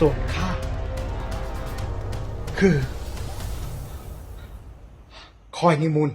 ส่วนข้าคือ คอยนิมุน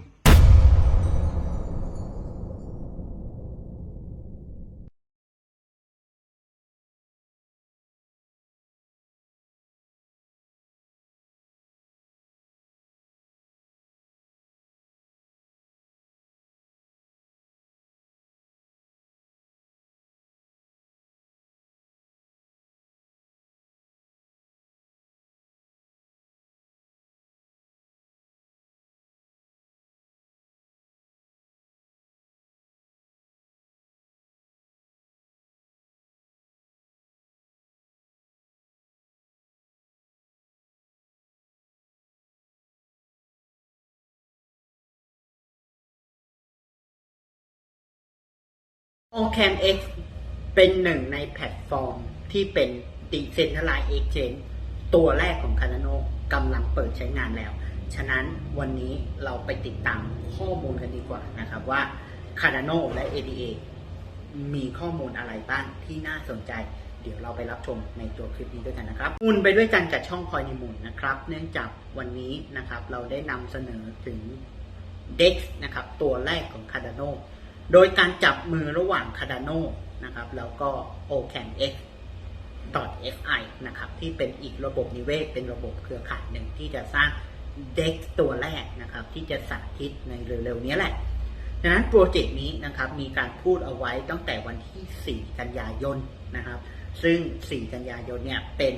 Ocam X เป็นหนึ่งในแพลตฟอร์มที่เป็น Decentralized Exchange ตัวแรกของ Cardano กำลังเปิดใช้งานแล้ว ฉะนั้นวันนี้เราไปติดตามข้อมูลกันดีกว่านะครับว่า Cardano และ ADA มีข้อมูลอะไรบ้างที่น่าสนใจ เดี๋ยวเราไปรับชมในตัวคลิปนี้ด้วยกันนะครับมูลไปด้วยกันกับช่องคอยในมูลนะครับ เนื่องจากวันนี้นะครับเราได้นำเสนอถึง DEX นะครับตัวแรกของ Cardano โดยการจับมือระหว่าง Cardano นะครับ แล้วก็ OCamX .fi นะครับ ที่เป็นอีกระบบนิเวศ เป็นระบบเครือข่ายหนึ่งที่จะสร้าง DEX ตัวแรกนะครับ ที่จะสาธิตในเร็วๆนี้แหละดังนั้นโปรเจกต์นี้นะครับ มีการพูดเอาไว้ตั้งแต่วันที่ 4 กันยายนนะครับ ซึ่ง 4 กันยายนเนี่ยเป็น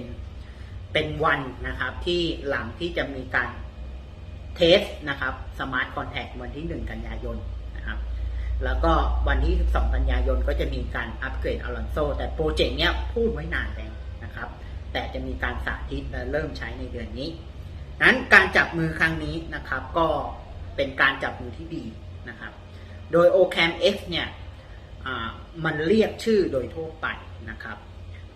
เป็นวันนะครับที่หลังที่จะมีการเทสนะครับสมาร์ทคอนแทควันที่ 1 กันยายน แล้วก็วันที่ 12 กันยายนก็จะมีการอัปเกรดอลอนโซแต่โปรเจกต์เนี้ยพูดไว้นานแล้วนะครับ แต่จะมีการสาธิตและเริ่มใช้ในเดือนนี้นั้นการจับมือครั้งนี้นะครับ ก็เป็นการจับมือที่ดีนะครับ โดย OCam X เนี่ยมันเรียกชื่อโดยทั่วไปนะครับ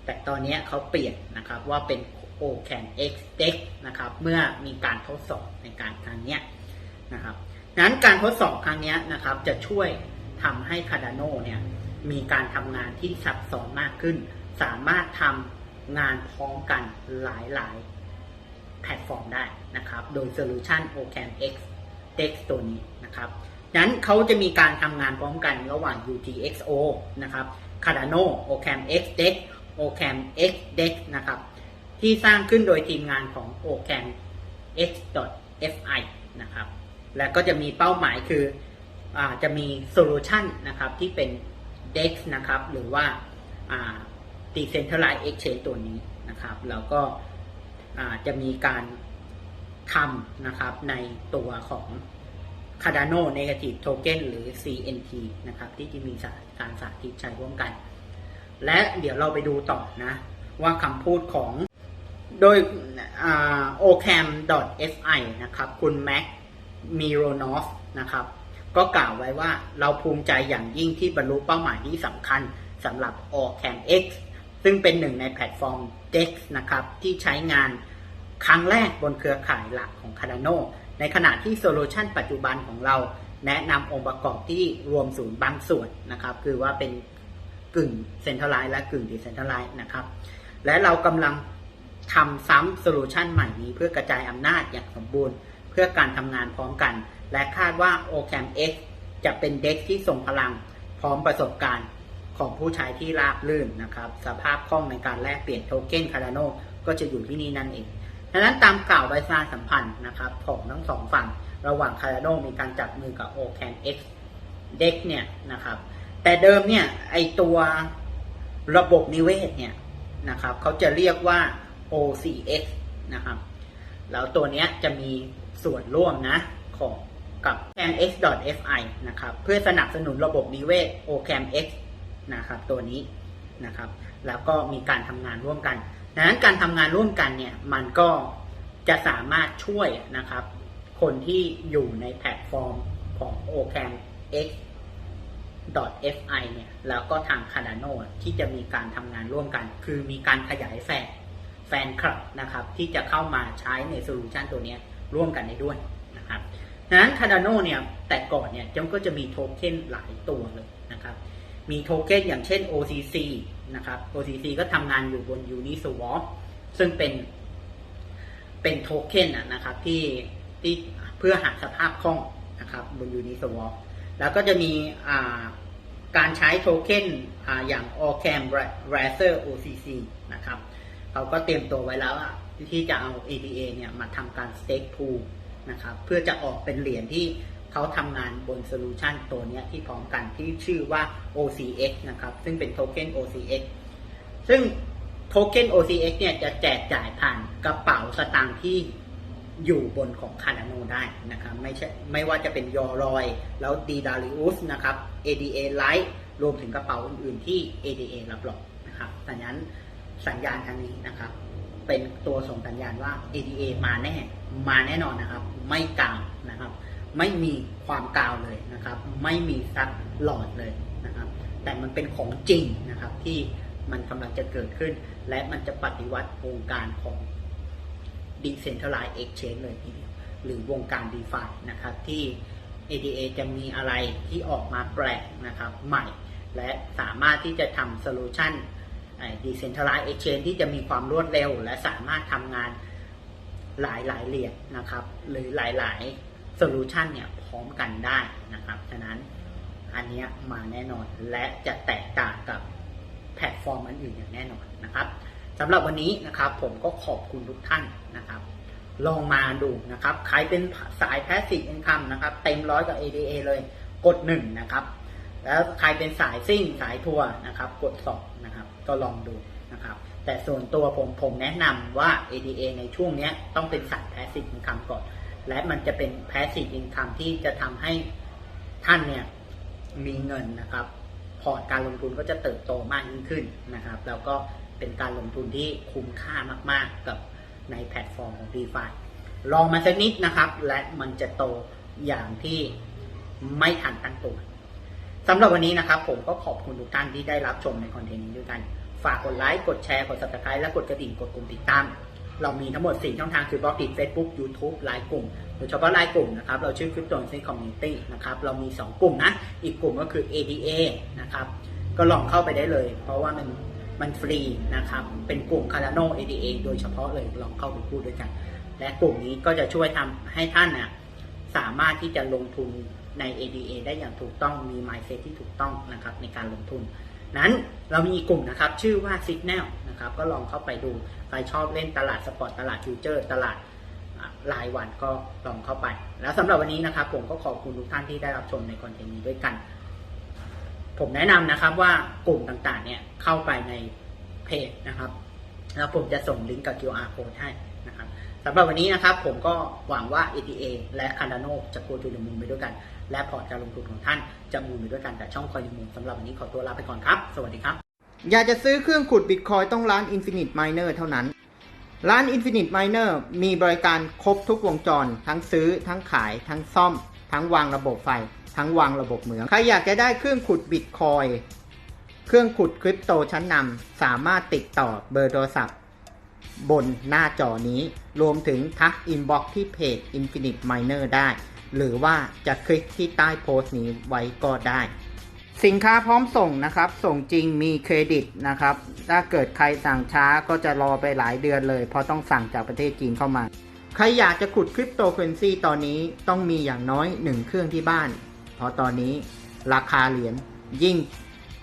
แต่ตอนนี้เขาเปลี่ยนนะครับว่าเป็น OCam X Dex นะครับเมื่อมีการทดสอบในการครั้งนี้นะครับนั้นการทดสอบครั้งนี้นะครับจะช่วย ทำให้ Cardano เนี่ยมีการทำงานที่ซับซ้อนมากขึ้น สามารถทำงานพร้อมกันหลายๆ แพลตฟอร์มได้นะครับ โดย Solution OCam X Dex ตัวนี้นะครับนั้นเขาจะมีการทำงานพร้อมกันระหว่าง UTXO นะครับ Cardano OCam X Dex OCam X Dex นะครับ ที่สร้างขึ้นโดยทีมงานของ OCam X.fi นะครับ และก็จะมีเป้าหมายคือ จะมีโซลูชันนะครับที่เป็น DEX นะครับหรือว่า Decentralized Exchange ตัวนี้นะครับแล้วก็จะมีการทำนะครับในตัวของ Cardano Negative Token หรือ CNT นะครับที่จะมีการสาธิตใช้ร่วมกัน และเดี๋ยวเราไปดูต่อนะว่าคำพูดของโดยอ่า ocam.fi นะครับคุณแม็กมิโรนอฟนะครับ ก็กล่าวไว้ว่าเราภูมิใจอย่างยิ่งที่บรรลุเป้าหมายที่สำคัญสำหรับ Ocam X ซึ่งเป็นหนึ่งในแพลตฟอร์ม DEX นะครับที่ใช้งานครั้งแรกบนเครือข่ายหลักของ Cardano ในขณะที่โซลูชันปัจจุบันของเรา แนะนำองค์ประกอบที่รวมศูนย์บางส่วนนะครับ คือว่าเป็นกึ่งเซ็นทรัลไลซ์และกึ่งดิเซนทรัลไลซ์นะครับ และเรากำลังทำซ้ำโซลูชันใหม่นี้เพื่อกระจายอำนาจอย่างสมบูรณ์ เพื่อการทำงานพร้อมกัน และคาดว่า Ocam X จะเป็นเด็กที่ส่งพลังพร้อมประสบการณ์ของผู้ใช้ที่ราบลื่นนะครับ สภาพคล่องในการแลกเปลี่ยนโทเก้น Cardano ก็จะอยู่ที่นี่นั่นเองดังนั้นตามกล่าวใบสารสัมพันธ์นะครับของทั้งสองฝั่ง ระหว่าง Cardano มีการจับมือกับ Ocam X Dex เนี่ยนะครับ แต่เดิมเนี่ยไอตัวระบบนิเวศเนี่ยนะครับเขาจะเรียกว่า OCX นะครับ แล้วตัวนี้จะมีส่วนร่วมนะของ camx.fi นะครับ เพื่อสนับสนุนระบบนิเวศ ocamx นะครับ ตัวนี้นะครับ แล้วก็มีการทำงานร่วมกันดังนั้นการทำงานร่วมกันเนี่ย มันก็จะสามารถช่วยนะครับ คนที่อยู่ในแพลตฟอร์มของ ocamx .fi เนี่ย แล้วก็ทาง Cardano ที่จะมีการทำงานร่วมกัน คือมีการขยายแฟนแฟนคลับนะครับ ที่จะเข้ามาใช้ในโซลูชันตัวนี้ร่วมกันได้ด้วยนะครับ ดังนั้น Cardano เนี่ยแต่ก่อนเนี่ยจำก็จะมีโทเค็นหลายตัวเลยนะครับ มีโทเค็นอย่างเช่น OCC นะครับ OCC ก็ทำงานอยู่บน Uniswap ซึ่งเป็นเป็นโทเค็นอะนะครับที่ที่เพื่อหาสภาพคล่องนะครับบน Uniswap แล้วก็จะมีการใช้โทเค็นอย่าง Allcam Razer OCC นะครับเขาก็เตรียมตัวไว้แล้วอะที่จะเอา ADA เนี่ยมาทำการ stake pool นะครับเพื่อจะออกเป็นเหรียญที่เขาทำงานบนโซลูชันตัวนี้ที่พร้อมกันที่ชื่อว่า OCX นะครับซึ่งเป็นโทเค็น OCX ซึ่งโทเค็น OCX เนี่ยจะแจกจ่ายผ่านกระเป๋าสตางค์ที่อยู่บนของ Cardano ได้นะครับไม่ใช่ไม่ว่าจะเป็นยอรอย แล้ว d d a r i u s นะครับ ADA Lite รวมถึงกระเป๋าอื่นๆที่ ADA รับรองนะครับดังนั้นสัญญาณทางนี้นะครับ เป็นตัวส่งสัญญาณว่า ADA มาแน่ มาแน่นอนนะครับ ไม่กาวนะครับ ไม่มีความกาวเลยนะครับ ไม่มีซักหลอดเลยนะครับ แต่มันเป็นของจริงนะครับที่มันกำลังจะเกิดขึ้น และมันจะปฏิวัติวงการของ Decentralized Exchange เลยทีเดียวหรือวงการ DeFi นะครับที่ ADA จะมีอะไรที่ออกมาแปลกนะครับใหม่ และสามารถที่จะทำโซลูชัน Decentralized Exchange ที่จะมีความรวดเร็ว และสามารถทำงานหลายหลายเหรียญนะครับ หรือหลายหลายโซลูชันเนี่ยพร้อมกันได้นะครับ ฉะนั้นอันนี้มาแน่นอนและจะแตกต่างกับแพลตฟอร์มอันอื่นอย่างแน่นอนนะครับสำหรับวันนี้นะครับผมก็ขอบคุณทุกท่านนะครับ ลองมาดูนะครับ ใครเป็นสาย Passive Income นะครับ เต็มร้อยกับ ADA เลยกดหนึ่งนะครับ แล้วใครเป็นสายซิ่งสายทัวร์นะครับ กดสองนะครับ ก็ลองดูนะครับ แต่ส่วนตัวผมผมแนะนำว่า ADA ในช่วงนี้ต้องเป็นสาย Passive Income ก่อน และมันจะเป็น Passive Income ที่จะทำให้ท่านเนี่ยมีเงินนะครับ พอร์ตการลงทุนก็จะเติบโตมากยิ่งขึ้นนะครับ แล้วก็เป็นการลงทุนที่คุ้มค่ามาก ๆ กับในแพลตฟอร์มของ DeFi ลองมาสักนิดนะครับ และมันจะโตอย่างที่ไม่ทันตั้งตัว สำหรับวันนี้นะครับ ผมก็ขอบคุณทุกท่านที่ได้รับชมในคอนเทนต์นี้ด้วยกัน ฝากกดไลค์ กดแชร์ กด subscribe และกดกระดิ่ง กดกลุ่มติดตาม เรามีทั้งหมด 4 ช่องทางคือบล็อกดิ Facebook YouTube ไลน์กลุ่มโดยเฉพาะไลน์กลุ่มนะครับ เราชื่อ Crypto c o Community นะครับ เรามี 2 กลุ่มนะ อีกกลุ่มก็คือ ADA นะครับ ก็ลองเข้าไปได้เลย เพราะว่ามันมันฟรีนะครับ เป็นกลุ่ม Cardano ADA โดยเฉพาะเลย ลองเข้าไปพูดด้วยกัน และกลุ่มนี้ก็จะช่วยทำให้ท่านน่ะสามารถที่จะลงทุน ใน ADA ได้อย่างถูกต้องมี mindset ที่ถูกต้องนะครับในการลงทุน นั้นเรามีกลุ่มนะครับชื่อว่า Signal นะครับก็ลองเข้าไปดู ใครชอบเล่นตลาดสปอร์ตตลาดฟิวเจอร์ตลาดอ่ารายวันก็ลองเข้าไป แล้วสำหรับวันนี้นะครับผมก็ขอบคุณทุกท่านที่ได้รับชมในคอนเทนต์นี้ด้วยกัน ผมแนะนำนะครับว่ากลุ่มต่างๆเนี่ยเข้าไปในเพจนะครับ แล้วผมจะส่งลิงก์กับ QR code ให้นะครับ สำหรับวันนี้นะครับผมก็หวังว่า ATA และ Cardano จะโกจูดมูลไปด้วยกัน และพอร์ตการลงทุนของท่านจะมูลไปด้วยกันกับช่องคอยมูลสำหรับวันนี้ขอตัวลาไปก่อนครับ สวัสดีครับ อยากจะซื้อเครื่องขุดบิตคอยต้องร้าน Infinite Miner เท่านั้น ร้าน Infinite Miner มีบริการครบทุกวงจร ทั้งซื้อ ทั้งขาย ทั้งซ่อม ทั้งวางระบบไฟ ทั้งวางระบบเหมือง ใครอยากจะได้เครื่องขุดบิตคอยเครื่องขุดคริปโตชั้นนำสามารถติดต่อเบอร์โทรศัพท์ บนหน้าจอนี้ รวมถึงทักอินบ็อกที่เพจ Infinite Miner ได้ หรือว่าจะคลิกที่ใต้โพสต์นี้ไว้ก็ได้ สินค้าพร้อมส่งนะครับ ส่งจริงมีเครดิตนะครับ ถ้าเกิดใครสั่งช้าก็จะรอไปหลายเดือนเลย เพราะต้องสั่งจากประเทศจีนเข้ามา ใครอยากจะขุดคริปโตเคอเรนซีตอนนี้ต้องมีอย่างน้อยหนึ่งเครื่องที่บ้าน เพราะตอนนี้ราคาเหรียญยิ่ง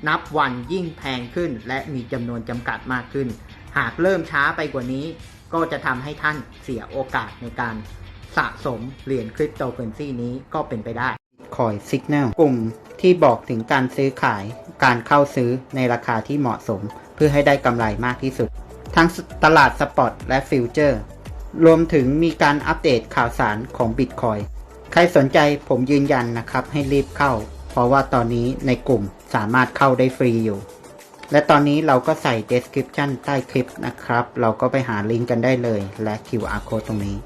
นับวันยิ่งแพงขึ้นและมีจำนวนจำกัดมากขึ้น หากเริ่มช้าไปกว่านี้ ก็จะทำให้ท่านเสียโอกาสในการสะสมเหรียญคริปโตเคอเรนซีนี้ก็เป็นไปได้คอย Signal กลุ่มที่บอกถึงการซื้อขายการเข้าซื้อในราคาที่เหมาะสม เพื่อให้ได้กำไรมากที่สุด ทั้งตลาดสปอตและฟิวเจอร์ รวมถึงมีการอัปเดตข่าวสารของ Bitcoin ใครสนใจผมยืนยันนะครับให้รีบเข้า เพราะว่าตอนนี้ในกลุ่มสามารถเข้าได้ฟรีอยู่ และตอนนี้เราก็ใส่ description ใต้คลิปนะครับ เราก็ไปหาลิงก์กันได้เลย และ QR code ตรงนี้